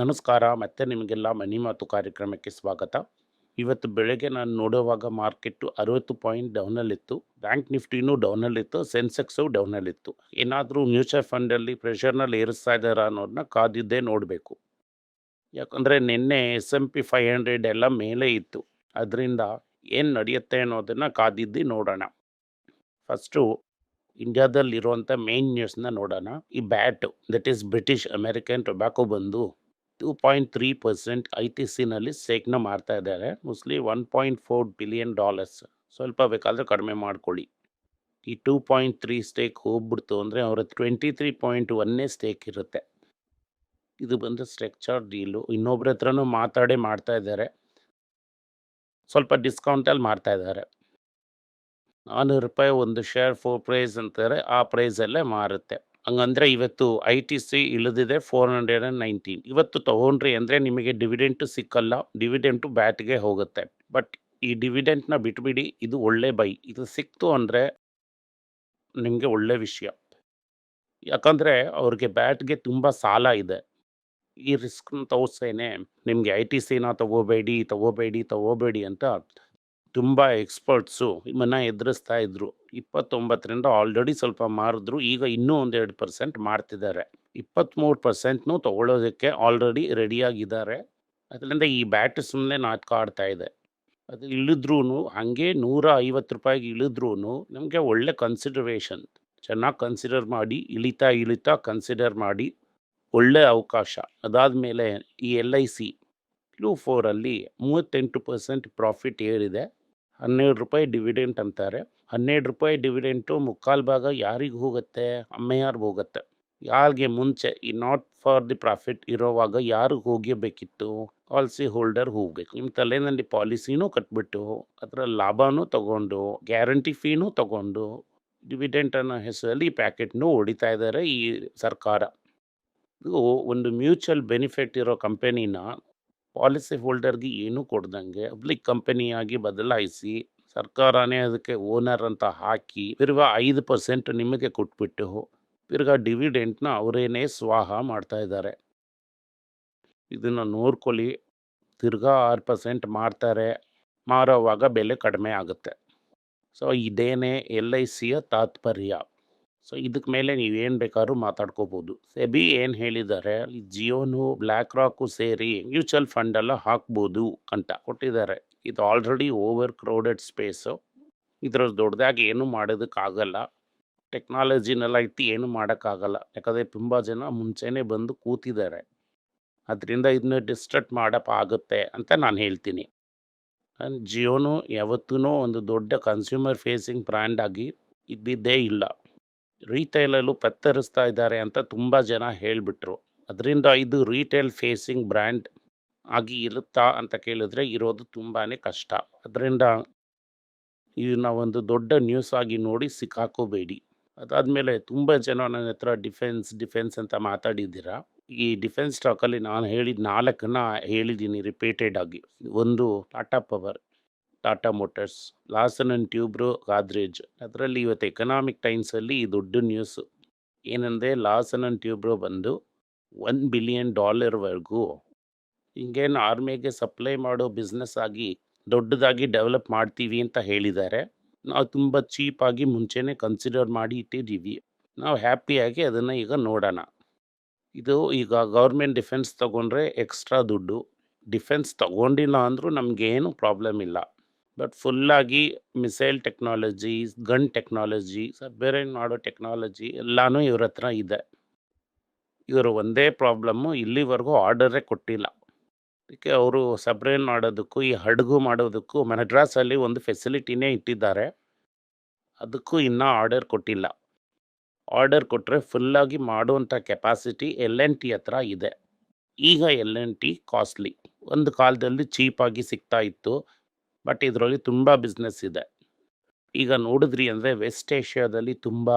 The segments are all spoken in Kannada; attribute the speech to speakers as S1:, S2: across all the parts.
S1: ನಮಸ್ಕಾರ, ಮತ್ತೆ ನಿಮಗೆಲ್ಲ ಮನಿ ಮಾತು ಕಾರ್ಯಕ್ರಮಕ್ಕೆ ಸ್ವಾಗತ. ಇವತ್ತು ಬೆಳಗ್ಗೆ ನಾನು ನೋಡುವಾಗ ಮಾರ್ಕೆಟು ಅರವತ್ತು ಪಾಯಿಂಟ್ ಡೌನಲ್ಲಿತ್ತು. ಬ್ಯಾಂಕ್ ನಿಫ್ಟಿನೂ ಡೌನಲ್ಲಿತ್ತು, ಸೆನ್ಸೆಕ್ಸು ಡೌನಲ್ಲಿತ್ತು. ಏನಾದರೂ ಮ್ಯೂಚುವಲ್ ಫಂಡಲ್ಲಿ ಪ್ರೆಷರ್ನಲ್ಲಿ ಏರಿಸ್ತಾ ಇದ್ದಾರಾ ಅನ್ನೋದನ್ನ ಕಾದಿದ್ದೇ ನೋಡಬೇಕು. ಯಾಕಂದರೆ ನಿನ್ನೆ S M P five hundred ಎಲ್ಲ ಮೇಲೆ ಇತ್ತು. ಅದರಿಂದ ಏನು ನಡೆಯುತ್ತೆ ಅನ್ನೋದನ್ನು ಕಾದಿದ್ದು ನೋಡೋಣ. ಫಸ್ಟು ಇಂಡಿಯಾದಲ್ಲಿರುವಂಥ ಮೇನ್ ನ್ಯೂಸ್ನ ನೋಡೋಣ. ಈ BAT that is British American tobacco ಬಂದು two point three percent I T ಸಿನಲ್ಲಿ ಸೇಕ್ನ ಮಾಡ್ತಾ ಇದ್ದಾರೆ. Mostly one point four billion dollars ಸ್ವಲ್ಪ ಬೇಕಾದರೆ ಕಡಿಮೆ ಮಾಡ್ಕೊಳ್ಳಿ. ಈ ಟೂ ಪಾಯಿಂಟ್ ತ್ರೀ ಸ್ಟೇಕ್ ಹೋಗ್ಬಿಡ್ತು ಅಂದರೆ ಅವರ ಟ್ವೆಂಟಿ ತ್ರೀ ಪಾಯಿಂಟ್ ಒನ್ನೇ ಸ್ಟೇಕ್ ಇರುತ್ತೆ. ಇದು ಬಂದು ಸ್ಟ್ರಕ್ಚರ್ ಡೀಲು ಇನ್ನೊಬ್ರ ಹತ್ರನೂ ಮಾತಾಡೇ ಮಾಡ್ತಾ ಇದ್ದಾರೆ. ಸ್ವಲ್ಪ ಡಿಸ್ಕೌಂಟಲ್ಲಿ ಮಾಡ್ತಾ ಇದ್ದಾರೆ. ನಾನ್ನೂರು ರೂಪಾಯಿ ಒಂದು ಶೇರ್ ಫೋರ್ ಪ್ರೈಸ್ ಅಂತಾರೆ. ಆ ಪ್ರೈಸಲ್ಲೇ ಮಾರುತ್ತೆ. ಹಂಗಂದ್ರೆ ಇವತ್ತು ಐ ಟಿ ಸಿ ಇಳಿದಿದೆ ಫೋರ್ ಹಂಡ್ರೆಡ್ ಆ್ಯಂಡ್ ನೈನ್ಟೀನ್ ಇವತ್ತು ತೊಗೊಂಡ್ರಿ ಅಂದರೆ ನಿಮಗೆ ಡಿವಿಡೆಂಟು ಸಿಕ್ಕಲ್ಲ ಡಿವಿಡೆಂಟು ಬ್ಯಾಟ್ಗೆ ಹೋಗುತ್ತೆ. ಬಟ್ ಈ ಡಿವಿಡೆಂಟ್ನ ಬಿಟ್ಬಿಡಿ, ಇದು ಒಳ್ಳೆ ಬೈ ಇದು ಸಿಕ್ತು ಅಂದರೆ ನಿಮಗೆ ಒಳ್ಳೆ ವಿಷಯ. ಯಾಕಂದರೆ ಅವ್ರಿಗೆ ಬ್ಯಾಟ್ಗೆ ತುಂಬ ಸಾಲ ಇದೆ. ಈ ರಿಸ್ಕ್ನ ತೋರಿಸ್ತೇನೆ ನಿಮಗೆ ಐ ಟಿ ಸಿನ ತಗೋಬೇಡಿ ತಗೋಬೇಡಿ ತಗೋಬೇಡಿ ಅಂತ ತುಂಬ ಎಕ್ಸ್ಪರ್ಟ್ಸು ಇವನ್ನ ಎದುರಿಸ್ತಾ ಇದ್ರು. ಇಪ್ಪತ್ತೊಂಬತ್ತರಿಂದ ಆಲ್ರೆಡಿ ಸ್ವಲ್ಪ ಮಾರಿದ್ರು, ಈಗ ಇನ್ನೂ ಒಂದೆರಡು ಪರ್ಸೆಂಟ್ ಮಾಡ್ತಿದ್ದಾರೆ. ಇಪ್ಪತ್ತ್ಮೂರು ಪರ್ಸೆಂಟ್ನು ತೊಗೊಳೋದಕ್ಕೆ ಆಲ್ರೆಡಿ ರೆಡಿಯಾಗಿದ್ದಾರೆ. ಅದರಿಂದ ಈ ಬ್ಯಾಟ್ ಸುಮ್ಮನೆ ನಾಟಕ ಆಡ್ತಾ ಇದೆ. ಅದು ಇಳಿದ್ರೂ ಹಾಗೆ ನೂರ ಐವತ್ತು ರೂಪಾಯಿಗೆ ಇಳಿದ್ರೂ ನಮಗೆ ಒಳ್ಳೆ ಕನ್ಸಿಡರೇಷನ್ ಚೆನ್ನಾಗಿ ಕನ್ಸಿಡರ್ ಮಾಡಿ, ಇಳಿತಾ ಇಳಿತಾ ಕನ್ಸಿಡರ್ ಮಾಡಿ, ಒಳ್ಳೆ ಅವಕಾಶ. ಅದಾದ ಮೇಲೆ ಈ ಎಲ್ ಐ ಸಿ ಕ್ಯೂ ಫೋರಲ್ಲಿ ಮೂವತ್ತೆಂಟು ಪರ್ಸೆಂಟ್ ಪ್ರಾಫಿಟ್ ಏರಿದೆ. ಹನ್ನೆರಡು ರೂಪಾಯಿ ಡಿವಿಡೆಂಟ್ ಅಂತಾರೆ. ಹನ್ನೆರಡು ರೂಪಾಯಿ ಡಿವಿಡೆಂಟು ಮುಕ್ಕಾಲು ಭಾಗ ಯಾರಿಗೆ ಹೋಗುತ್ತೆ? ಅಮ್ಮೆಯಾರ್ಗೆ ಹೋಗುತ್ತೆ. ಯಾರಿಗೆ ಮುಂಚೆ, ಈ ನಾಟ್ ಫಾರ್ ದಿ ಪ್ರಾಫಿಟ್ ಇರೋವಾಗ ಯಾರಿಗೆ ಹೋಗಿಬೇಕಿತ್ತು ಪಾಲಿಸಿ ಹೋಲ್ಡರ್ ಹೋಗ್ಬೇಕು. ನಿಮ್ಮ ತಲೆನಲ್ಲಿ ಪಾಲಿಸಿನೂ ಕಟ್ಬಿಟ್ಟು ಅದರ ಲಾಭನೂ ತಗೊಂಡು ಗ್ಯಾರಂಟಿ ಫೀನೂ ತಗೊಂಡು ಡಿವಿಡೆಂಟ್ ಅನ್ನೋ ಹೆಸರಲ್ಲಿ ಈ ಪ್ಯಾಕೆಟ್ನು ಹೊಡಿತಾ ಇದ್ದಾರೆ ಈ ಸರ್ಕಾರ. ಇದು ಒಂದು ಮ್ಯೂಚುವಲ್ ಬೆನಿಫಿಟ್ ಇರೋ ಕಂಪನಿನ ಪಾಲಿಸಿ ಹೋಲ್ಡರ್ಗೆ ಏನೂ ಕೊಡ್ದಂಗೆ ಪಬ್ಲಿಕ್ ಕಂಪನಿಯಾಗಿ ಬದಲಾಯಿಸಿ ಸರ್ಕಾರನೇ ಅದಕ್ಕೆ ಓನರ್ ಅಂತ ಹಾಕಿ ತಿರ್ಗಾ ಐದು ಪರ್ಸೆಂಟ್ ನಿಮಗೆ ಕೊಟ್ಬಿಟ್ಟು ತಿರ್ಗಾ ಡಿವಿಡೆಂಟ್ನ ಅವರೇನೇ ಸ್ವಾಹ ಮಾಡ್ತಾ ಇದ್ದಾರೆ. ಇದನ್ನು ನೋಡ್ಕೊಳ್ಳಿ. ತಿರ್ಗಾ ಆರು ಪರ್ಸೆಂಟ್ ಮಾರ್ತಾರೆ. ಮಾರೋವಾಗ ಬೆಲೆ ಕಡಿಮೆ ಆಗುತ್ತೆ. ಸೊ, ಇದೇನೇ ಎಲ್ ಐ ಸಿಯ ತಾತ್ಪರ್ಯ. ಸೊ ಇದಕ್ಕೆ ಮೇಲೆ ನೀವೇನು ಬೇಕಾದ್ರೂ ಮಾತಾಡ್ಕೋಬೋದು. ಸೆಬಿ ಏನು ಹೇಳಿದ್ದಾರೆ ಜಿಯೋನು ಬ್ಲ್ಯಾಕ್ ರಾಕು ಸೇರಿ ಮ್ಯೂಚುವಲ್ ಫಂಡೆಲ್ಲ ಹಾಕ್ಬೋದು ಅಂತ ಕೊಟ್ಟಿದ್ದಾರೆ. ಇದು ಆಲ್ರೆಡಿ ಓವರ್ ಕ್ರೌಡೆಡ್ ಸ್ಪೇಸು. ಇದ್ರ ದೊಡ್ಡದಾಗಿ ಏನೂ ಮಾಡೋದಕ್ಕಾಗಲ್ಲ. ಟೆಕ್ನಾಲಜಿನೆಲ್ಲ ಇತ್ತು ಏನು ಮಾಡೋಕ್ಕಾಗಲ್ಲ. ಯಾಕಂದರೆ ತುಂಬ ಜನ ಮುಂಚೆನೇ ಬಂದು ಕೂತಿದ್ದಾರೆ. ಅದರಿಂದ ಇದನ್ನ ಡಿಸ್ಟ್ರಕ್ಟ್ ಮಾಡಪ್ಪ ಆಗುತ್ತೆ ಅಂತ ನಾನು ಹೇಳ್ತೀನಿ. ಜಿಯೋನು ಯಾವತ್ತೂ ಒಂದು ದೊಡ್ಡ ಕನ್ಸ್ಯೂಮರ್ ಫೇಸಿಂಗ್ ಬ್ರ್ಯಾಂಡಾಗಿ ಇದ್ದಿದ್ದೇ ಇಲ್ಲ. ರೀಟೇಲಲ್ಲೂ ಪತ್ತರಿಸ್ತಾ ಇದ್ದಾರೆ ಅಂತ ತುಂಬ ಜನ ಹೇಳಿಬಿಟ್ರು. ಅದರಿಂದ ಇದು ರೀಟೇಲ್ ಫೇಸಿಂಗ್ ಬ್ರ್ಯಾಂಡ್ ಆಗಿ ಇರುತ್ತಾ ಅಂತ ಕೇಳಿದ್ರೆ ಇರೋದು ತುಂಬಾ ಕಷ್ಟ. ಅದರಿಂದ ಇದನ್ನ ಒಂದು ದೊಡ್ಡ ನ್ಯೂಸ್ ಆಗಿ ನೋಡಿ ಸಿಕ್ಕಾಕೋಬೇಡಿ. ಅದಾದಮೇಲೆ ತುಂಬ ಜನ ನನ್ನ ಹತ್ರ ಡಿಫೆನ್ಸ್ ಡಿಫೆನ್ಸ್ ಅಂತ ಮಾತಾಡಿದ್ದೀರಾ. ಈ ಡಿಫೆನ್ಸ್ ಸ್ಟಾಕಲ್ಲಿ ನಾನು ಹೇಳಿದ ನಾಲ್ಕನ್ನ ಹೇಳಿದ್ದೀನಿ ರಿಪೀಟೆಡ್ ಆಗಿ. ಒಂದು Tata Power. Tata Motors, Larsen and Toubro Godrej. ಅದರಲ್ಲಿ ಇವತ್ತು ಎಕನಾಮಿಕ್ ಟೈಮ್ಸಲ್ಲಿ ಈ ದೊಡ್ಡ ನ್ಯೂಸು ಏನಂದರೆ ಲಾಸನ್ ಆ್ಯಂಡ್ ಟ್ಯೂಬ್ರೋ ಬಂದು ಒನ್ ಬಿಲಿಯನ್ ಡಾಲರ್ವರೆಗೂ ಹಿಂಗೇನು ಆರ್ಮಿಗೆ ಸಪ್ಲೈ ಮಾಡೋ ಬಿಸ್ನೆಸ್ ಆಗಿ ದೊಡ್ಡದಾಗಿ ಡೆವಲಪ್ ಮಾಡ್ತೀವಿ ಅಂತ ಹೇಳಿದ್ದಾರೆ. ನಾವು ತುಂಬ ಚೀಪಾಗಿ ಮುಂಚೆನೇ ಕನ್ಸಿಡರ್ ಮಾಡಿ ಇಟ್ಟಿದ್ದೀವಿ. ನಾವು ಹ್ಯಾಪಿಯಾಗಿ ಅದನ್ನು ಈಗ ನೋಡೋಣ. ಇದು ಈಗ ಗೌರ್ಮೆಂಟ್ ಡಿಫೆನ್ಸ್ ತೊಗೊಂಡ್ರೆ ಎಕ್ಸ್ಟ್ರಾ ದುಡ್ಡು. ಡಿಫೆನ್ಸ್ ತೊಗೊಂಡಿಲ್ಲ ಅಂದರೂ ನಮಗೇನು ಪ್ರಾಬ್ಲಮ್ ಇಲ್ಲ. But ಫುಲ್ಲಾಗಿ missile technology gun technology submarine ಮಾಡೋ ಟೆಕ್ನಾಲಜಿ ಎಲ್ಲನೂ ಇವ್ರ ಹತ್ರ ಇದೆ. ಇವರು ಒಂದೇ ಪ್ರಾಬ್ಲಮ್ಮು ಇಲ್ಲಿವರೆಗೂ ಆರ್ಡರೇ ಕೊಟ್ಟಿಲ್ಲ. ಅದಕ್ಕೆ ಅವರು ಸಬ್ರೇನ್ ಮಾಡೋದಕ್ಕೂ, ಈ ಹಡಗು ಮಾಡೋದಕ್ಕೂ ಮದ್ರಾಸಲ್ಲಿ ಒಂದು ಫೆಸಿಲಿಟಿನೇ ಇಟ್ಟಿದ್ದಾರೆ. ಅದಕ್ಕೂ ಇನ್ನೂ ಆರ್ಡರ್ ಕೊಟ್ಟಿಲ್ಲ. ಆರ್ಡರ್ ಕೊಟ್ಟರೆ ಫುಲ್ಲಾಗಿ ಮಾಡುವಂಥ ಕೆಪಾಸಿಟಿ ಎಲ್ ಎನ್ ಟಿ ಹತ್ರ ಇದೆ. ಈಗ ಎಲ್ ಎನ್ ಟಿ ಕಾಸ್ಟ್ಲಿ ಒಂದು ಕಾಲದಲ್ಲಿ ಚೀಪಾಗಿ ಸಿಗ್ತಾ ಇತ್ತು. ಬಟ್ ಇದರಲ್ಲಿ ತುಂಬ ಬಿಸ್ನೆಸ್ ಇದೆ. ಈಗ ನೋಡಿದ್ರಿ ಅಂದರೆ ವೆಸ್ಟ್ ಏಷ್ಯಾದಲ್ಲಿ ತುಂಬ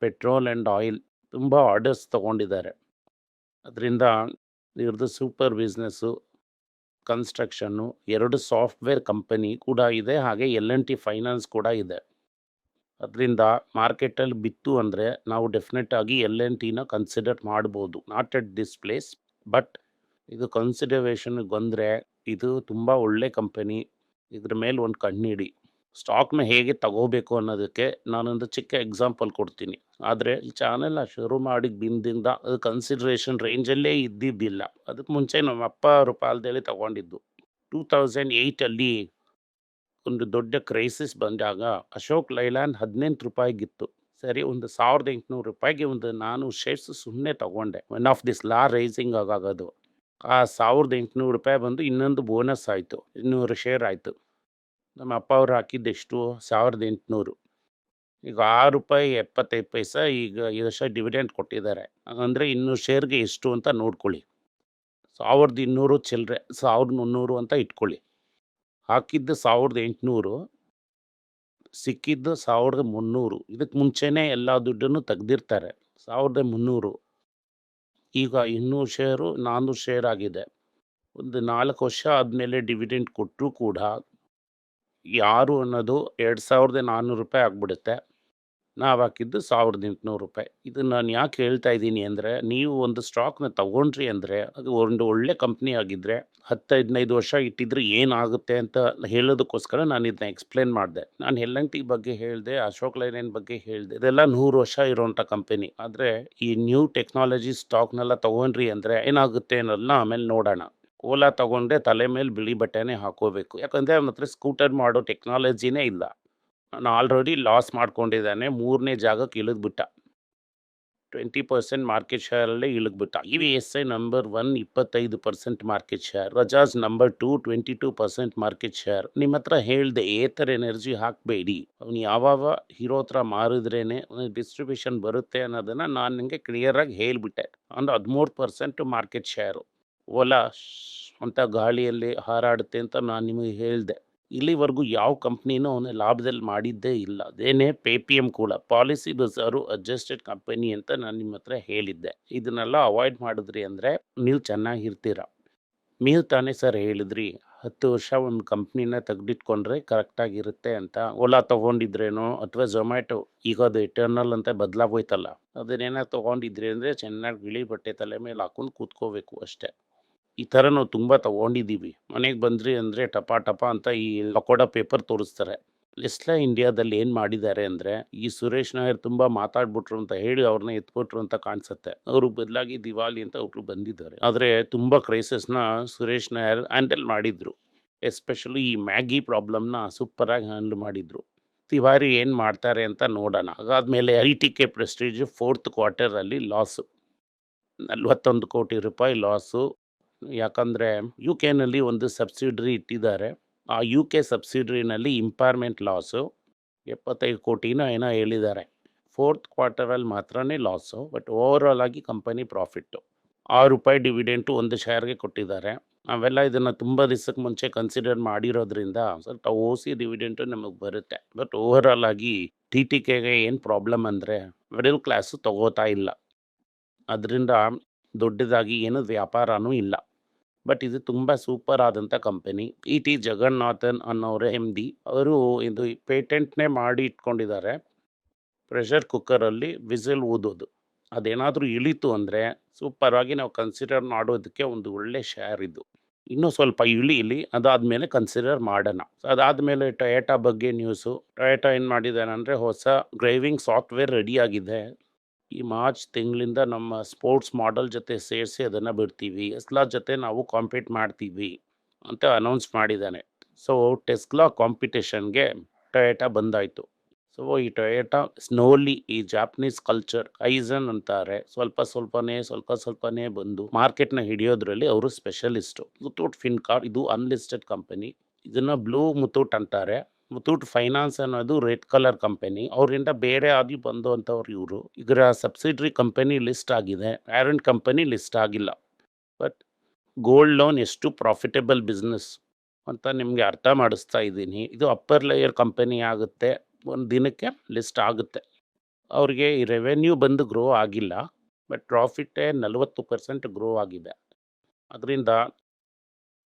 S1: ಪೆಟ್ರೋಲ್ ಆ್ಯಂಡ್ ಆಯಿಲ್ ತುಂಬ ಆರ್ಡರ್ಸ್ ತೊಗೊಂಡಿದ್ದಾರೆ. ಅದರಿಂದ ಇವ್ರದ್ದು ಸೂಪರ್ ಬಿಸ್ನೆಸ್ಸು, ಕನ್ಸ್ಟ್ರಕ್ಷನ್ನು, ಎರಡು ಸಾಫ್ಟ್ವೇರ್ ಕಂಪನಿ ಕೂಡ ಇದೆ, ಹಾಗೆ ಎಲ್ ಎನ್ ಟಿ ಫೈನಾನ್ಸ್ ಕೂಡ ಇದೆ. ಅದರಿಂದ ಮಾರ್ಕೆಟಲ್ಲಿ ಬಿತ್ತು ಅಂದರೆ ನಾವು ಡೆಫಿನೆಟ್ ಆಗಿ ಎಲ್ ಎನ್ ಟಿನ ಕನ್ಸಿಡರ್ ಮಾಡ್ಬೋದು. Not at this place, but ಇದು ಕನ್ಸಿಡರೇಷನ್‌ಗೆ ಬಂದರೆ ಇದು ತುಂಬ ಒಳ್ಳೆ ಕಂಪನಿ. ಇದ್ರ ಮೇಲೆ ಒಂದು ಕಣ್ಣಿಡಿ. ಸ್ಟಾಕ್‌ನ ಹೇಗೆ ತಗೋಬೇಕು ಅನ್ನೋದಕ್ಕೆ ನಾನೊಂದು ಚಿಕ್ಕ ಎಕ್ಸಾಂಪಲ್ ಕೊಡ್ತೀನಿ. ಆದರೆ ಈ ಚಾನೆಲ್‌ನ ಶುರು ಮಾಡಿ ಬಿಂದಿಂದ ಅದು ಕನ್ಸಿಡ್ರೇಷನ್ ರೇಂಜಲ್ಲೇ ಇದ್ದಿದ್ದಿಲ್ಲ. ಅದಕ್ಕೆ ಮುಂಚೆ ನಮ್ಮ ಅಪ್ಪ ತಗೊಂಡಿದ್ದು. 2008 ಅಲ್ಲಿ ಒಂದು ದೊಡ್ಡ ಕ್ರೈಸಿಸ್ ಬಂದಾಗ ಅಶೋಕ್ ಲೈಲ್ಯಾಂಡ್ ಹದಿನೆಂಟು ರೂಪಾಯಿಗಿತ್ತು. ಸರಿ, ಒಂದು ಸಾವಿರದ ಎಂಟುನೂರು ರೂಪಾಯಿಗೆ ಒಂದು ನಾನು ಶೇರ್ಸ್ ಸುಮ್ಮನೆ ತಗೊಂಡೆ. One of this law rising ಆಗಾಗೋದು. ಆ ಸಾವಿರದ ಎಂಟುನೂರು ರೂಪಾಯಿ ಬಂದು ಇನ್ನೊಂದು ಬೋನಸ್ ಆಯಿತು. ಇನ್ನೂರು ಶೇರ್ ಆಯಿತು. ನಮ್ಮ ಅಪ್ಪ ಅವ್ರು ಹಾಕಿದ್ದೆಷ್ಟು ಸಾವಿರದ ಎಂಟುನೂರು. ಈಗ ಆರು ರೂಪಾಯಿ ಎಪ್ಪತ್ತೈದು ಪೈಸ ಈಗ ಈ ವರ್ಷ ಡಿವಿಡೆಂಟ್ ಕೊಟ್ಟಿದ್ದಾರೆ. ಅಂದರೆ ಇನ್ನೂರು ಶೇರ್‌ಗೆ ಎಷ್ಟು ಅಂತ ನೋಡ್ಕೊಳ್ಳಿ. ಸಾವಿರದ ಇನ್ನೂರು ಚಿಲ್ಲರೆ ಸಾವಿರದ ಮುನ್ನೂರು ಅಂತ ಇಟ್ಕೊಳ್ಳಿ. ಹಾಕಿದ್ದು ಸಾವಿರದ ಎಂಟುನೂರು. ಸಿಕ್ಕಿದ್ದು ಸಾವಿರದ ಮುನ್ನೂರು. ಇದಕ್ಕೆ ಮುಂಚೆನೇ ಎಲ್ಲ ದುಡ್ಡನ್ನು ತೆಗ್ದಿರ್ತಾರೆ. ಸಾವಿರದ ಮುನ್ನೂರು. ಈಗ ಇನ್ನೂರು ಶೇರು ನಾನ್ನೂರು ಶೇರ್ ಆಗಿದೆ. ಒಂದು ನಾಲ್ಕು ವರ್ಷ ಆದಮೇಲೆ ಡಿವಿಡೆಂಟ್ ಕೊಟ್ಟರೂ ಕೂಡ ಯಾರು ಅನ್ನೋದು ಎರಡು ಸಾವಿರದ ನಾನ್ನೂರು ರೂಪಾಯಿ ಆಗ್ಬಿಡುತ್ತೆ. ನಾವು ಹಾಕಿದ್ದು ಸಾವಿರದ ಎಂಟುನೂರು ರೂಪಾಯಿ. ಇದನ್ನ ನಾನು ಯಾಕೆ ಹೇಳ್ತಾ ಇದ್ದೀನಿ ಅಂದರೆ ನೀವು ಒಂದು ಸ್ಟಾಕ್‌ನ ತಗೊಂಡ್ರಿ ಅಂದರೆ ಅದು ಒಂದು ಒಳ್ಳೆ ಕಂಪ್ನಿ ಆಗಿದ್ರೆ 10, 15 ವರ್ಷ ಇಟ್ಟಿದ್ರೆ ಏನಾಗುತ್ತೆ ಅಂತ ಹೇಳೋದಕ್ಕೋಸ್ಕರ ನಾನು ಇದನ್ನ ಎಕ್ಸ್‌ಪ್ಲೇನ್ ಮಾಡಿದೆ. ನಾನು ಹೆಲ್ಲಂಟಿ ಬಗ್ಗೆ ಹೇಳಿದೆ, ಅಶೋಕ್ ಲೈನ್ ಬಗ್ಗೆ ಹೇಳಿದೆ. ಇದೆಲ್ಲ ನೂರು ವರ್ಷ ಇರೋಂಥ ಕಂಪನಿ. ಆದರೆ ಈ ನ್ಯೂ ಟೆಕ್ನಾಲಜಿ ಸ್ಟಾಕ್‌ನೆಲ್ಲ ತಗೊಂಡ್ರಿ ಅಂದರೆ ಏನಾಗುತ್ತೆ ಅನ್ನೋದನ್ನ ಆಮೇಲೆ ನೋಡೋಣ. ಓಲಾ ತಗೊಂಡ್ರೆ ತಲೆ ಮೇಲೆ ಬಿಳಿ ಬಟ್ಟೆನೇ ಹಾಕೋಬೇಕು ಯಾಕಂದರೆ ಅವನ ಹತ್ರ ಸ್ಕೂಟರ್ ಮಾಡೋ ಟೆಕ್ನಾಲಜಿನೇ ಇಲ್ಲ. ಅವ್ನು ಆಲ್ರೆಡಿ ಲಾಸ್ ಮಾಡ್ಕೊಂಡಿದ್ದಾನೆ. ಮೂರನೇ ಜಾಗಕ್ಕೆ ಇಳಿದ್ಬಿಟ್ಟ. 20% ಮಾರ್ಕೆಟ್ ಶೇರಲ್ಲೇ ಇಳಿದ್ಬಿಟ್ಟ. ಐ ನಂಬರ್ 1 25% ಮಾರ್ಕೆಟ್ ಶೇರ್. ರಜಾಜ್ ನಂಬರ್ 2 22% ಮಾರ್ಕೆಟ್ ಶೇರ್. ನಿಮ್ಮ ಹತ್ರ ಹೇಳ್ದೆ ಏತರ್ ಎನರ್ಜಿ ಹಾಕಬೇಡಿ. ಅವ್ನು ಯಾವಾಗ ಹೀರೋ ಹತ್ರ ಮಾರಿದ್ರೇ ಅವ್ನಿಗೆ ಡಿಸ್ಟ್ರಿಬ್ಯೂಷನ್ ಬರುತ್ತೆ ಅನ್ನೋದನ್ನು ನಾನು ನಿಮಗೆ ಕ್ಲಿಯರಾಗಿ ಹೇಳಿಬಿಟ್ಟೆ. ಒಂದು 13% ಮಾರ್ಕೆಟ್ ಶೇರು. ಓಲಾ ಅಂತ ಗಾಳಿಯಲ್ಲಿ ಹಾರಾಡುತ್ತೆ ಅಂತ ನಾನು ನಿಮಗೆ ಹೇಳ್ದೆ. ಇಲ್ಲಿವರೆಗೂ ಯಾವ ಕಂಪ್ನಿನೂ ಅವನು ಲಾಭದಲ್ಲಿ ಮಾಡಿದ್ದೇ ಇಲ್ಲ. ಅದೇನೇ ಪೇ ಪಿ ಎಂ ಕೂಡ ಪಾಲಿಸಿ ಬಜಾರು ಅಡ್ಜಸ್ಟೆಡ್ ಕಂಪನಿ ಅಂತ ನಾನು ನಿಮ್ಮ ಹತ್ರ ಹೇಳಿದ್ದೆ. ಇದನ್ನೆಲ್ಲ ಅವಾಯ್ಡ್ ಮಾಡಿದ್ರಿ ಅಂದರೆ ನೀವು ಚೆನ್ನಾಗಿರ್ತೀರ. ನೀವು ತಾನೇ ಸರ್ ಹೇಳಿದ್ರಿ 10 ವರ್ಷ ಒಂದು ಕಂಪ್ನಿನ ತೆಗೆದಿಟ್ಕೊಂಡ್ರೆ ಕರೆಕ್ಟಾಗಿರುತ್ತೆ ಅಂತ. ಓಲಾ ತಗೊಂಡಿದ್ರೇನೋ ಅಥವಾ ಝೊಮ್ಯಾಟೊ, ಈಗ ಅದು ಇಟರ್ನಲ್ ಅಂತ ಬದಲಾಗೋಯ್ತಲ್ಲ. ಅದನ್ನೇನಾದ್ರು ತೊಗೊಂಡಿದ್ರಿ ಅಂದರೆ ಚೆನ್ನಾಗಿ ಬಿಳಿ ಬಟ್ಟೆ ತಲೆ ಮೇಲೆ ಹಾಕೊಂಡು ಕೂತ್ಕೋಬೇಕು ಅಷ್ಟೇ. ಈ ಥರ ನಾವು ತುಂಬ ತಗೊಂಡಿದ್ದೀವಿ. ಮನೆಗೆ ಬಂದ್ರಿ ಅಂದರೆ ಟಪ ಟಪ ಅಂತ ಈ ಲಕೋಡ ಪೇಪರ್ ತೋರಿಸ್ತಾರೆ. ಲೆಸ್ಲಾ ಇಂಡಿಯಾದಲ್ಲಿ ಏನು ಮಾಡಿದ್ದಾರೆ ಅಂದರೆ ಈ ಸುರೇಶ್ ನಾಯರ್ ತುಂಬ ಮಾತಾಡ್ಬಿಟ್ರು ಅಂತ ಹೇಳಿ ಅವ್ರನ್ನ ಎತ್ಬಿಟ್ರು ಅಂತ ಕಾಣಿಸುತ್ತೆ. ಅವರು ಬದಲಾಗಿ ದಿವಾಲಿ ಅಂತ ಒಬ್ರು ಬಂದಿದ್ದಾರೆ. ಆದರೆ ತುಂಬ ಕ್ರೈಸಿಸ್‌ನ ಸುರೇಶ್ ನಾಯರ್ ಹ್ಯಾಂಡಲ್ ಮಾಡಿದರು ಎಸ್ಪೆಷಲಿ ಈ ಮ್ಯಾಗಿ ಪ್ರಾಬ್ಲಮ್‌ನ ಸೂಪರಾಗಿ ಹ್ಯಾಂಡಲ್ ಮಾಡಿದರು ತಿವಾರಿ ಏನು ಮಾಡ್ತಾರೆ ಅಂತ ನೋಡೋಣ. ಅದಾದಮೇಲೆ I T K Prestige fourth ಕ್ವಾರ್ಟರಲ್ಲಿ loss. 41 ಕೋಟಿ ರೂಪಾಯಿ ಲಾಸು. ಯಾಕಂದ್ರೆ ಯುಕೆನಲ್ಲಿ ಒಂದು ಸಬ್ಸಿಡ್ರಿ ಇಟ್ಟಿದ್ದಾರೆ. ಆ ಯು ಕೆ ಸಬ್ಸಿಡ್ರಿನಲ್ಲಿ ಇಂಪೈರ್‌ಮೆಂಟ್ ಲಾಸು 75 ಕೋಟಿನೋ ಏನೋ ಹೇಳಿದ್ದಾರೆ. ಫೋರ್ತ್ ಕ್ವಾರ್ಟರಲ್ಲಿ ಮಾತ್ರನೇ ಲಾಸು. ಬಟ್ ಓವರಾಲ್ ಆಗಿ ಕಂಪನಿ ಪ್ರಾಫಿಟ್ಟು. ಆರು ರೂಪಾಯಿ ಡಿವಿಡೆಂಟು ಒಂದು ಶೇರ್‌ಗೆ ಕೊಟ್ಟಿದ್ದಾರೆ. ನಾವೆಲ್ಲ ಇದನ್ನು ತುಂಬ ದಿವಸಕ್ಕೆ ಮುಂಚೆ ಕನ್ಸಿಡರ್ ಮಾಡಿರೋದ್ರಿಂದ ಸ್ವಲ್ಪ ಓಸಿ ಡಿವಿಡೆಂಟು ನಮಗೆ ಬರುತ್ತೆ. ಬಟ್ ಓವರಾಲ್ ಆಗಿ ಕೆಗೆ ಏನು ಪ್ರಾಬ್ಲಮ್ ಅಂದರೆ ಮಿಡಲ್ ಕ್ಲಾಸು ತಗೋತಾ ಇಲ್ಲ. ಅದರಿಂದ ದೊಡ್ಡದಾಗಿ ಏನು ವ್ಯಾಪಾರನೂ ಇಲ್ಲ. ಬಟ್ ಇದು ತುಂಬ ಸೂಪರ್ ಆದಂಥ ಕಂಪನಿ. ಟಿ ಜಗನ್ನಾಥನ್ ಅನ್ನೋರೇ ಎಂ ಡಿ ಅವರು ಇದು ಪೇಟೆಂಟ್‌ನೇ ಮಾಡಿ ಇಟ್ಕೊಂಡಿದ್ದಾರೆ. ಪ್ರೆಷರ್ ಕುಕ್ಕರಲ್ಲಿ ವಿಸಿಲ್ ಊದೋದು. ಅದೇನಾದರೂ ಇಳೀತು ಅಂದರೆ ಸೂಪರಾಗಿ ನಾವು ಕನ್ಸಿಡರ್ ಮಾಡೋದಕ್ಕೆ ಒಂದು ಒಳ್ಳೆ ಶೇರ್ ಇದು. ಇನ್ನೂ ಸ್ವಲ್ಪ ಇಳಿಲಿ, ಅದಾದಮೇಲೆ ಕನ್ಸಿಡರ್ ಮಾಡೋಣ. ಅದಾದಮೇಲೆ ಟೊಯೋಟಾ ಬಗ್ಗೆ ನ್ಯೂಸು. ಟೊಯೋಟಾ ಏನು ಮಾಡಿದ್ದಾರೆ ಅಂದರೆ ಹೊಸ ಡ್ರೈವಿಂಗ್ ಸಾಫ್ಟ್‌ವೇರ್ ರೆಡಿ ಆಗಿದೆ. ಈ ಮಾರ್ಚ್ ತಿಂಗಳಿಂದ ನಮ್ಮ ಸ್ಪೋರ್ಟ್ಸ್ ಮಾಡೆಲ್ ಜೊತೆ ಸೇರಿಸಿ ಅದನ್ನು ಬಿಡ್ತೀವಿ. ಎಸ್ಲಾ ಜೊತೆ ನಾವು ಕಾಂಪೀಟ್ ಮಾಡ್ತೀವಿ ಅಂತ ಅನೌನ್ಸ್ ಮಾಡಿದ್ದಾನೆ. ಸೊ ಟೆಸ್ಲಾ ಕಾಂಪಿಟೇಷನ್ಗೆ ಟೊಯೋಟಾ ಬಂದಾಯಿತು ಸೊ ಈ ಟೊಯೋಟಾ ಸ್ನೋಲಿ ಈ ಜಾಪನೀಸ್ ಕಲ್ಚರ್ ಐಸನ್ ಅಂತಾರೆ. ಸ್ವಲ್ಪ ಸ್ವಲ್ಪನೇ ಸ್ವಲ್ಪ ಸ್ವಲ್ಪನೇ ಬಂದು ಮಾರ್ಕೆಟ್‌ನ ಹಿಡಿಯೋದ್ರಲ್ಲಿ ಅವರು ಸ್ಪೆಷಲಿಸ್ಟು. ಮುತ್ತೂಟ್ ಫಿನ್ಕಾರ್ ಇದು ಅನ್‌ಲಿಸ್ಟೆಡ್ ಕಂಪನಿ. ಇದನ್ನು ಬ್ಲೂ ಮುತ್ತೂಟ್ ಅಂತಾರೆ. ಮುತ್ತೂಟ್ ಫೈನಾನ್ಸ್ ಅನ್ನೋದು ರೆಡ್ ಕಲರ್ ಕಂಪನಿ. ಅವರಿಂದ ಬೇರೆ ಆಗಿ ಬಂದಂಥವ್ರು ಇವರು. ಇದರ ಸಬ್ಸಿಡ್ರಿ ಕಂಪನಿ ಲಿಸ್ಟ್ ಆಗಿದೆ. ಪ್ಯಾರೆಂಟ್ ಕಂಪನಿ ಲಿಸ್ಟ್ ಆಗಿಲ್ಲ. ಬಟ್ ಗೋಲ್ಡ್ ಲೋನ್ ಎಷ್ಟು ಪ್ರಾಫಿಟೇಬಲ್ ಬಿಸ್ನೆಸ್ ಅಂತ ನಿಮಗೆ ಅರ್ಥ ಮಾಡಿಸ್ತಾ ಇದ್ದೀನಿ. ಇದು ಅಪ್ಪರ್ ಲೇಯರ್ ಕಂಪನಿ ಆಗುತ್ತೆ. ಒಂದು ದಿನಕ್ಕೆ ಲಿಸ್ಟ್ ಆಗುತ್ತೆ. ಅವ್ರಿಗೆ ಈ ರೆವೆನ್ಯೂ ಬಂದು ಗ್ರೋ ಆಗಿಲ್ಲ. ಬಟ್ ಪ್ರಾಫಿಟೇ 40% ಗ್ರೋ ಆಗಿದೆ. ಅದರಿಂದ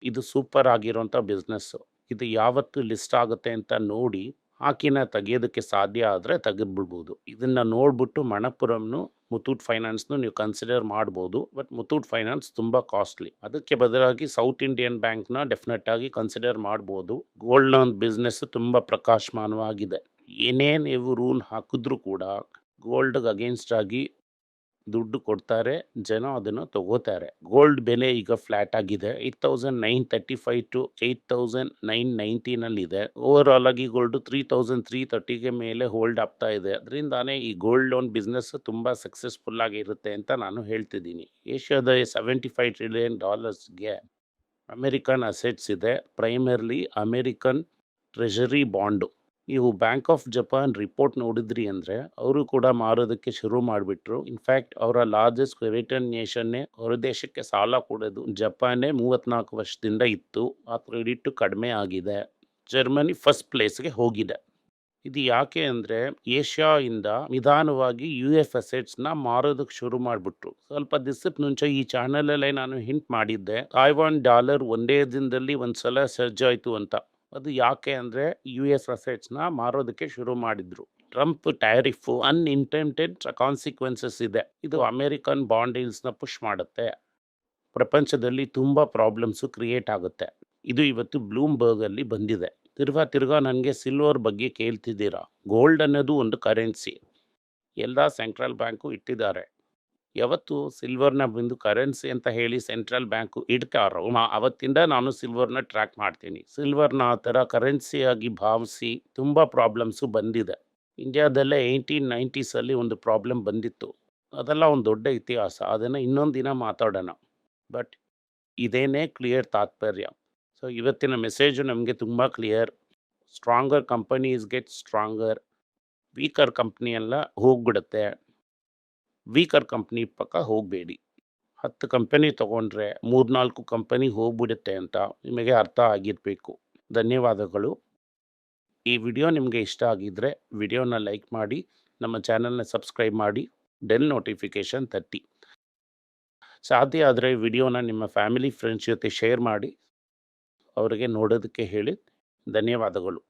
S1: ಇದು ಸೂಪರ್ ಆಗಿರುವಂಥ ಬಿಸ್ನೆಸ್ಸು. ಇದು ಯಾವತ್ತು ಲಿಸ್ಟ್ ಆಗುತ್ತೆ ಅಂತ ನೋಡಿ ಆಕಿನ ತೆಗೆಯೋದಕ್ಕೆ ಸಾಧ್ಯ ಆದರೆ ತೆಗೆದ್ಬಿಡ್ಬೋದು. ಇದನ್ನು ನೋಡ್ಬಿಟ್ಟು ಮಣಪುರಂನು ಮುತ್ತೂಟ್ ಫೈನಾನ್ಸ್ನು ನೀವು ಕನ್ಸಿಡರ್ ಮಾಡ್ಬೋದು. ಬಟ್ ಮುತ್ತೂಟ್ ಫೈನಾನ್ಸ್ ತುಂಬ ಕಾಸ್ಟ್ಲಿ ಅದಕ್ಕೆ ಬದಲಾಗಿ ಸೌತ್ ಇಂಡಿಯನ್ ಬ್ಯಾಂಕ್ನ ಡೆಫಿನೆಟ್ ಆಗಿ ಕನ್ಸಿಡರ್ ಮಾಡ್ಬೋದು. ಗೋಲ್ಡ್ ಲೋನ್ ಬಿಸ್ನೆಸ್ ತುಂಬ ಪ್ರಕಾಶಮಾನವಾಗಿದೆ. ಏನೇನು ನೀವು ರೂಲ್ ಹಾಕಿದ್ರೂ ಕೂಡ ಗೋಲ್ಡ್ಗೆ ಅಗೇನ್ಸ್ಟ್ ಆಗಿ ದುಡ್ಡು ಕೊಡ್ತಾರೆ, ಜನ ಅದನ್ನು ತಗೋತಾರೆ. ಗೋಲ್ಡ್ ಬೆಲೆ ಈಗ ಫ್ಲಾಟ್ ಆಗಿದೆ. Eight thousand nine thirty five to eight thousand nine ನೈಂಟಿನಲ್ಲಿ ಇದೆ ಓವರ್ ಆಲ್ ಆಗಿ ಗೋಲ್ಡ್ ತ್ರೀ ತೌಸಂಡ್ ತ್ರೀ ತರ್ಟಿಗೆ ಮೇಲೆ ಹೋಲ್ಡ್ ಆಗ್ತಾ ಇದೆ. ಅದರಿಂದಾನೇ ಈ ಗೋಲ್ಡ್ ಲೋನ್ ಬಿಸ್ನೆಸ್ ತುಂಬ ಸಕ್ಸಸ್ಫುಲ್ ಆಗಿರುತ್ತೆ ಅಂತ ನಾನು ಹೇಳ್ತಿದ್ದೀನಿ. ಏಷ್ಯಾದ ಸೆವೆಂಟಿ ಫೈವ್ ಟ್ರಿಲಿಯನ್ ಡಾಲರ್ಸ್ಗೆ ಅಮೆರಿಕನ್ ಅಸೆಟ್ಸ್ ಇದೆ. ಪ್ರೈಮರ್ಲಿ ಅಮೆರಿಕನ್ ಟ್ರೆಷರಿ ಬಾಂಡು ನೀವು ಬ್ಯಾಂಕ್ ಆಫ್ ಜಪಾನ್ ರಿಪೋರ್ಟ್ ನೋಡಿದ್ರಿ ಅಂದರೆ ಅವರು ಕೂಡ ಮಾರೋದಕ್ಕೆ ಶುರು ಮಾಡಿಬಿಟ್ರು. ಇನ್ಫ್ಯಾಕ್ಟ್ ಅವರ ಲಾರ್ಜೆಸ್ಟ್ ಕ್ರೆಡಿಟರ್ ನೇಷನ್ನೇ ಹೊರ ದೇಶಕ್ಕೆ ಸಾಲ ಕೊಡೋದು ಜಪಾನೇ ಮೂವತ್ತ್ನಾಲ್ಕು ವರ್ಷದಿಂದ ಇತ್ತು. ಆ ಕ್ರೆಡಿಟ್ ಕಡಿಮೆ ಆಗಿದೆ. ಜರ್ಮನಿ ಫಸ್ಟ್ ಪ್ಲೇಸ್ಗೆ ಹೋಗಿದೆ. ಇದು ಯಾಕೆ ಅಂದರೆ ಏಷ್ಯಾಯಿಂದ ನಿಧಾನವಾಗಿ ಯು ಎಫ್ ಅಸೆಟ್ಸ್ನ ಮಾರೋದಕ್ಕೆ ಶುರು ಮಾಡಿಬಿಟ್ರು. ಸ್ವಲ್ಪ ದಿವ್ಸಕ್ಕೆ ಮುಂಚೆ ಈ ಚಾನಲಲ್ಲೇ ನಾನು ಹಿಂಟ್ ಮಾಡಿದ್ದೆ. ತಾಯ್ವಾನ್ ಡಾಲರ್ ಒಂದೇ ದಿನದಲ್ಲಿ ಒಂದು ಸಲ ಸರ್ಜಾಯಿತು ಅಂತ. ಅದು ಯಾಕೆ ಅಂದರೆ ಯು ಎಸ್ ಅಸೆಟ್ಸ್ನ ಮಾರೋದಕ್ಕೆ ಶುರು ಮಾಡಿದ್ರು. ಟ್ರಂಪ್ ಟ್ಯಾರಿಫು ಅನ್ಇಂಟೆಂಟೆಡ್ ಕಾನ್ಸಿಕ್ವೆನ್ಸಸ್ ಇದೆ. ಇದು ಅಮೇರಿಕನ್ ಬಾಂಡ್ನ ಪುಷ್ ಮಾಡುತ್ತೆ. ಪ್ರಪಂಚದಲ್ಲಿ ತುಂಬ ಪ್ರಾಬ್ಲಮ್ಸು ಕ್ರಿಯೇಟ್ ಆಗುತ್ತೆ. ಇದು ಇವತ್ತು ಬ್ಲೂಮ್ಬರ್ಗಲ್ಲಿ ಬಂದಿದೆ. ತಿರ್ಗಾ ತಿರ್ಗಾ ನನಗೆ ಸಿಲ್ವರ್ ಬಗ್ಗೆ ಕೇಳ್ತಿದ್ದೀರಾ? ಗೋಲ್ಡ್ ಅನ್ನೋದು ಒಂದು ಕರೆನ್ಸಿ ಎಲ್ಲ ಸೆಂಟ್ರಲ್ ಬ್ಯಾಂಕು ಇಟ್ಟಿದ್ದಾರೆ. ಯಾವತ್ತು ಸಿಲ್ವರ್ನ ಬಂದು ಕರೆನ್ಸಿ ಅಂತ ಹೇಳಿ ಸೆಂಟ್ರಲ್ ಬ್ಯಾಂಕು ಇಡ್ತಾರೋ ನಾ ಅವತ್ತಿಂದ ನಾನು ಸಿಲ್ವರ್ನ ಟ್ರ್ಯಾಕ್ ಮಾಡ್ತೀನಿ. ಸಿಲ್ವರ್ನ ಆ ಥರ ಕರೆನ್ಸಿಯಾಗಿ ಭಾವಿಸಿ ತುಂಬ ಪ್ರಾಬ್ಲಮ್ಸು ಬಂದಿದೆ. ಇಂಡಿಯಾದಲ್ಲೇ ಏಯ್ಟೀನ್ ನೈಂಟೀಸಲ್ಲಿ ಒಂದು ಪ್ರಾಬ್ಲಮ್ ಬಂದಿತ್ತು. ಅದೆಲ್ಲ ಒಂದು ದೊಡ್ಡ ಇತಿಹಾಸ. ಅದನ್ನು ಇನ್ನೊಂದು ದಿನ ಮಾತಾಡೋಣ. ಬಟ್ ಇದೇನೇ ಕ್ಲಿಯರ್ ತಾತ್ಪರ್ಯ. ಸೊ, ಇವತ್ತಿನ ಮೆಸೇಜು ನಮಗೆ ತುಂಬ clear. Stronger companies get stronger. Weaker company ಎಲ್ಲ ಹೋಗ್ಬಿಡುತ್ತೆ. ವೀಕರ್ ಕಂಪ್ನಿ ಪಕ್ಕ ಹೋಗಬೇಡಿ. ಹತ್ತು ಕಂಪನಿ ತೊಗೊಂಡ್ರೆ ಮೂರ್ನಾಲ್ಕು ಕಂಪನಿ ಹೋಗ್ಬಿಡುತ್ತೆ ಅಂತ ನಿಮಗೆ ಅರ್ಥ ಆಗಿರಬೇಕು. ಧನ್ಯವಾದಗಳು. ಈ ವಿಡಿಯೋ ನಿಮಗೆ ಇಷ್ಟ ಆಗಿದ್ದರೆ ವಿಡಿಯೋನ ಲೈಕ್ ಮಾಡಿ, ನಮ್ಮ ಚಾನಲ್ನ ಸಬ್ಸ್ಕ್ರೈಬ್ ಮಾಡಿ ಡೆಲ್ ನೋಟಿಫಿಕೇಷನ್ ತಟ್ಟಿ. ಸಾಧ್ಯ ಆದರೆ ವಿಡಿಯೋನ ನಿಮ್ಮ ಫ್ಯಾಮಿಲಿ, ಫ್ರೆಂಡ್ಸ್ ಜೊತೆ ಶೇರ್ ಮಾಡಿ, ಅವರಿಗೆ ನೋಡೋದಕ್ಕೆ ಹೇಳಿ. ಧನ್ಯವಾದಗಳು.